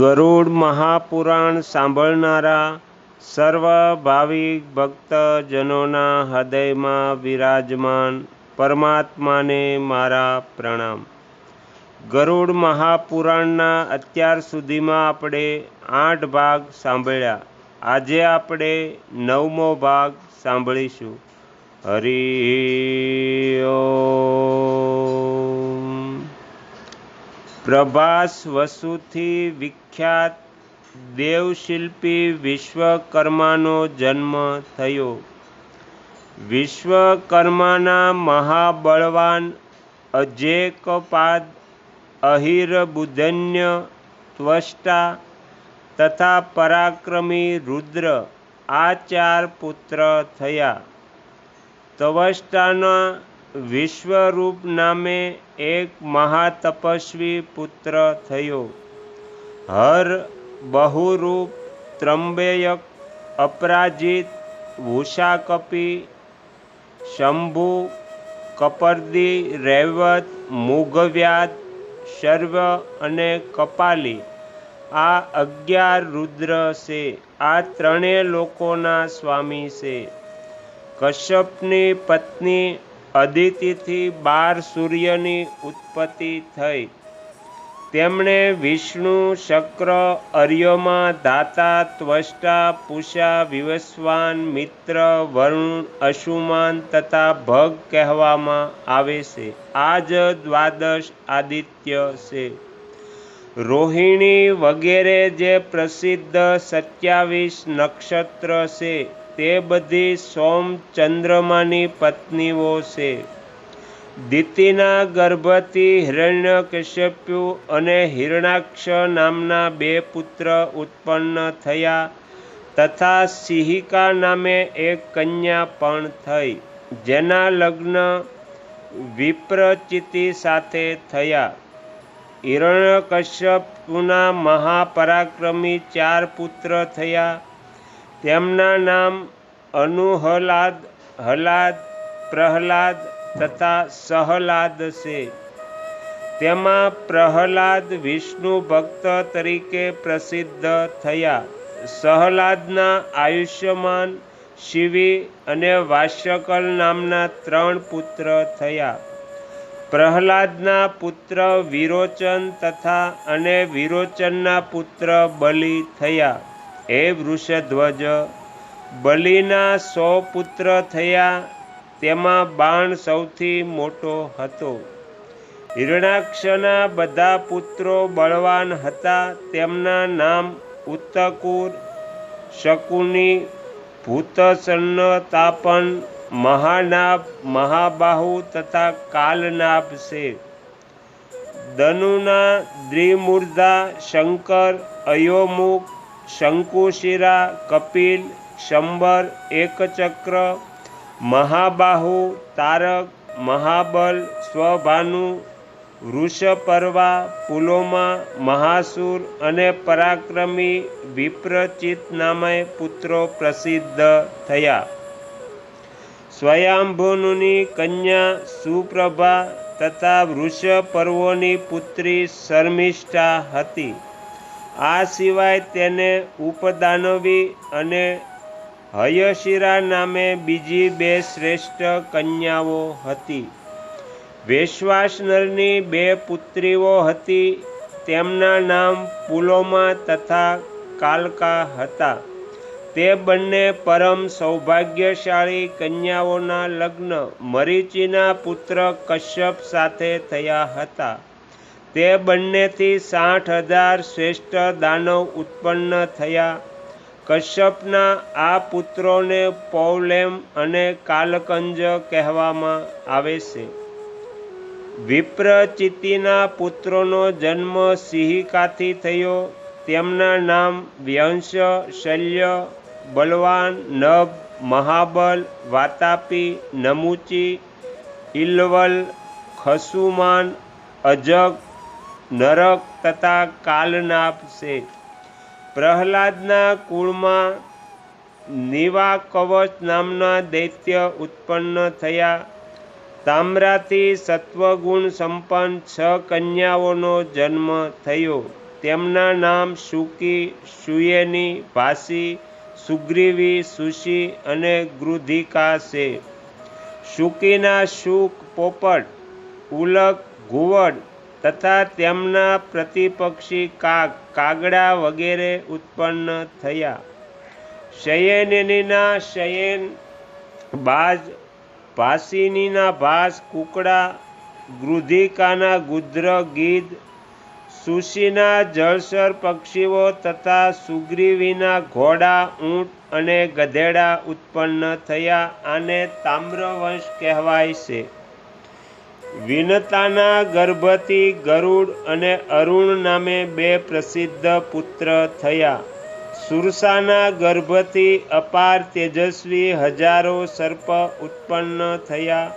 ગરુડ મહાપુરાણ સાંભળનારા સર્વ ભાવિક ભક્તજનોના હૃદયમાં વિરાજમાન પરમાત્માને મારા પ્રણામ. ગરુડ મહાપુરાણના અત્યાર સુધીમાં આપણે આઠ ભાગ સાંભળ્યા. આજે આપણે નવમો ભાગ સાંભળીશું. હરિ ઓમ પ્રભાસ વસુથી વિખ્યાત દેવશિલ્પી વિશ્વકર્માનો જન્મ થયો. વિશ્વકર્માના મહાબળવાન અજેકપાદ અહિરબુધન્ય ત્વષ્ટા તથા પરાક્રમી રુદ્ર આ ચાર પુત્ર થયા. ત્વષ્ટાના વિશ્વરૂપ નામે એક મહાતપસ્વી પુત્ર થયો. હર બહુરૂપ ત્રંબેયક અપરાજિત વૃષાકપી શંભુ કપરદી રૈવત મુગવ્યાદ શર્વ અને કપાલી. આ અગિયાર રુદ્ર છે. આ ત્રણેય લોકોના સ્વામી છે. કશ્યપની પત્ની અદિતિથી બાર સૂર્યની ઉત્પત્તિ થઈ. તેમણે વિષ્ણુ, શક્ર, અર્યમાં, દાતા, ત્વષ્ટા, પૂષા, વિવસ્વાન, મિત્ર, વરુણ, અશુમાન તથા ભગ કહેવામાં આવે છે. આ જ દ્વાદશ આદિત્ય છે. રોહિણી વગેરે જે પ્રસિદ્ધ સત્યાવીસ નક્ષત્ર છે. તે બધી સોમ ચંદ્રમાની પત્નીઓ છે. દિતિના ગર્ભથી હિરણ્યકશ્યપુ અને હિરણાક્ષ નામના બે પુત્ર ઉત્પન્ન થયા તથા સિહિકા નામે એક કન્યા પણ થઈ, જેના લગ્ન વિપ્રચિતિ સાથે થયા. હિરણ્યકશ્યપુના મહાપરાક્રમી ચાર પુત્ર થયા તેમના નામ અનુહલાદ, હલાદ, પ્રહલાદ તથા સહલાદ છે. તેમાં પ્રહલાદ વિષ્ણુ ભક્ત તરીકે પ્રસિદ્ધ થયા. સહલાદના આયુષ્યમાન શિવી અને વાસ્યકલ નામના ત્રણ પુત્ર થયા. પ્રહલાદના પુત્ર વિરોચન તથા અને વિરોચનના પુત્ર બલિ થયા. હે વૃષધ્વજ બલિના સો પુત્ર થયા, તેમાં બાણ સૌથી મોટો હતો. હિરણાક્ષના બધા પુત્રો બળવાન હતા, તેમના નામ ઉત્તકુર, શકુની, ભૂતસન્નતાપન, મહાનાભ, મહાબાહુ તથા કાલનાભ છે. દનુના દ્રિમૂર્ધા શંકર, અયોમુખ શંકુશિરા, કપિલ, શંબર, એકચક્ર, મહાબાહુ, તારક, મહાબલ, સ્વભાનુ, વૃષપર્વા, પુલોમા, મહાસુર અને પરાક્રમી વિપ્રચિત નામે પુત્રો પ્રસિદ્ધ થયા. સ્વયંભુનુની કન્યા સુપ્રભા તથા વૃષપર્વોની પુત્રી શર્મિષ્ઠા હતી. આ સિવાય તેને ઉપદાનવી અને હયશિરા નામે બીજી બે શ્રેષ્ઠ કન્યાઓ હતી. વૈશ્વાસનરની બે પુત્રીઓ હતી. તેમના નામ પુલોમા તથા કાલકા હતા. તે બંને પરમ સૌભાગ્યશાળી કન્યાઓના લગ્ન મરીચીના પુત્ર કશ્યપ સાથે થયા હતા. તે બંનેથી સાઠ હજાર શ્રેષ્ઠ દાનવ ઉત્પન્ન થયા. કશ્યપના આ પુત્રોને પૌલેમ અને કાલકંજ કહેવામાં આવે છે. વિપ્રચિતિના પુત્રોનો જન્મ સિહિકાથી થયો. તેમના નામ વ્યંશ, શલ્ય, બલવાન, નભ, મહાબલ, વાતાપી, નમુચી ઇલ્વલ ખસુમાન, અજગ નરક તથા કાલનાભ છે. પ્રહલાદના કુળમાં નિવા કવચ નામના દૈત્ય ઉત્પન્ન થયા. તામ્રાથી સત્વગુણ સંપન્ન છ કન્યાઓનો જન્મ થયો. તેમના નામ શુકી, સુયેની, ભાસી, સુગ્રીવી, સુશી અને ગૃધિકા છે. શુકીના શુક પોપટ, ઉલક, ઘુવડ તથા તેમના પ્રતિપક્ષી કાગ, કાગડા વગેરે ઉત્પન્ન થયા. શયનિનીના શયન બાજ ભાસિનીના ભાસ, કુકડા, ગૃધિકાના ગુદ્ર ગીધ, સુશીના જળસર પક્ષીઓ તથા સુગ્રીવીના ઘોડા, ઊંટ અને ગધેડા ઉત્પન્ન થયા આને તામ્રવંશ કહેવાય છે. વિનતાના ગર્ભથી ગરુડ અને અરુણ નામે બે પ્રસિદ્ધ પુત્ર થયા. સુરસાના ગર્ભથી અપાર તેજસ્વી હજારો સર્પ ઉત્પન્ન થયા.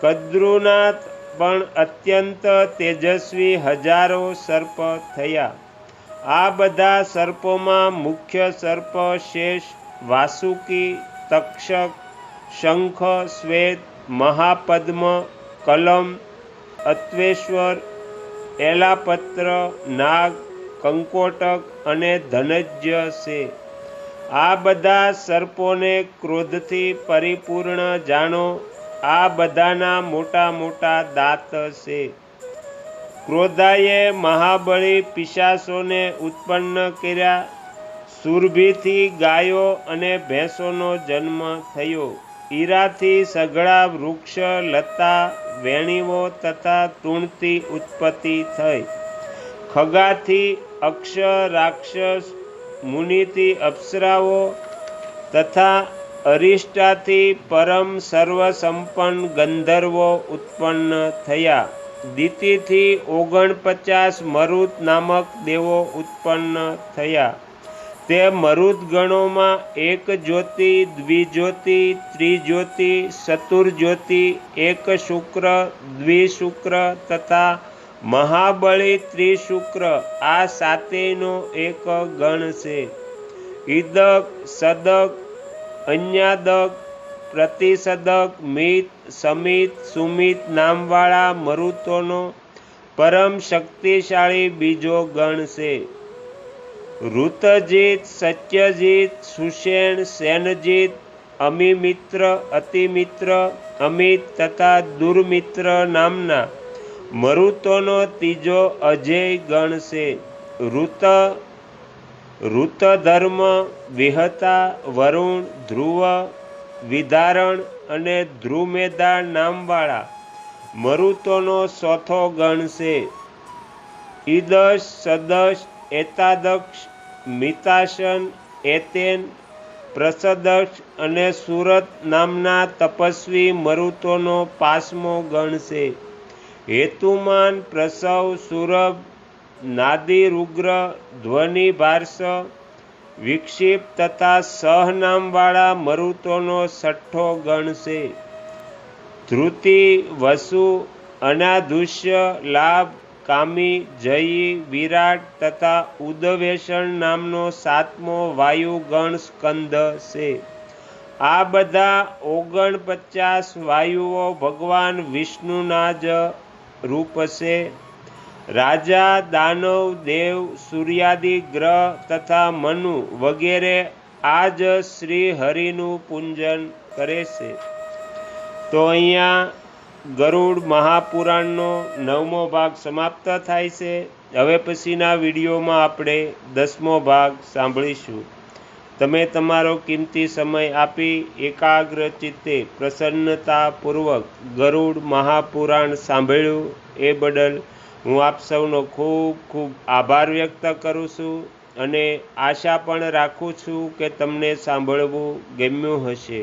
કદ્રુનાથ પણ અત્યંત તેજસ્વી હજારો સર્પ થયા. આ બધા સર્પોમાં મુખ્ય સર્પ શેષ વાસુકી, તક્ષક, શંખ, શ્વેત, મહાપદ્મ કલમ, અત્વેશ્વર, એલાપત્ર, નાગ, કંકોટક અને ધનજ્ય છે. આ બધા સર્પોને ક્રોધથી પરિપૂર્ણ જાણો, આ બધાના મોટા મોટા દાંત છે. ક્રોધાએ મહાબળી પિશાસોને ઉત્પન્ન કર્યા, સુરભીથી ગાયો અને ભેંસોનો જન્મ થયો. ઈરાથી સઘળા વૃક્ષ, લતા વેણીઓ તથા તૃણથી ઉત્પત્તિ થઈ. ખગાથી અક્ષ, રાક્ષસ, મુનિથી અપ્સરાઓ તથા અરિષ્ટાથી પરમ સર્વસંપન્ન ગંધર્વો ઉત્પન્ન થયા. દિતિથી ઓગણપચાસ મરુત નામક દેવો ઉત્પન્ન થયા. તે મરુત ગણોમાં એક જ્યોતિ, દ્વિજ્યોતિ, ત્રિજ્યોતિ, ચતુર્જ્યોતિ, એક શુક્ર, દ્વિશુક્ર તથા મહાબળી ત્રિશુક્ર. આ સાતેયનો એક ગણ છે. ઈદક, સદક, અન્યાદક, પ્રતિસદક, મિત, સમિત, સુમિત નામવાળા મરુતોનો પરમ શક્તિશાળી બીજો ગણ છે. ઋતજીત, સત્યજીત, સુષેણ, સેનજીત, અમિમિત્ર, અતિમિત્ર, અમિત તથા દુર્મિત્ર નામના મરુતોનો ત્રીજો અજય ગણ છે. ઋત, ઋતધર્મ, વિહતા, વરુણ, ધ્રુવ વિધારણ અને ધ્રુમેદા નામવાળા મરુતોનો ચોથો ગણ છે. ઈદશ, સદશ એતાદક્ષ મિતાશન, એતેન, પ્રસદક્ષ અને સુરત નામના તપસ્વી મરુતોનો પાસમો ગણ છે હેતુમાન, પ્રસવ, સુરભ, નાદિરુગ્ર, ધ્વનિ ભારસ વિક્ષિપ તથા સહનામવાળા મરુતોનો છઠ્ઠો ગણ છે ધ્રુતિ, વસુ અનાધુષ્ય લાભ કામી, જયી, વિરાટ તથા ઉદવેષણ નામનો સાતમો વાયુગણ સ્કંદ છે. આ બધા ઓગણપચાસ વાયુઓ ભગવાન વિષ્ણુના જ રૂપ છે. રાજા, દાનવ, દેવ, સૂર્યાદિ, ગ્રહ તથા મનુ વગેરે આ જ શ્રી હરિનું પૂંજન કરે છે. તો અહીંયા ગરુડ મહાપુરાણનો નવમો ભાગ સમાપ્ત થાય છે. હવે પછીના વિડીયોમાં આપણે દસમો ભાગ સાંભળીશું. તમે તમારો કિંમતી સમય આપી એકાગ્ર ચિત્તે પ્રસન્નતાપૂર્વક ગરુડ મહાપુરાણ સાંભળ્યું એ બદલ હું આપ સૌનો ખૂબ ખૂબ આભાર વ્યક્ત કરું છું અને આશા પણ રાખું છું કે તમને સાંભળવું ગમ્યું હશે.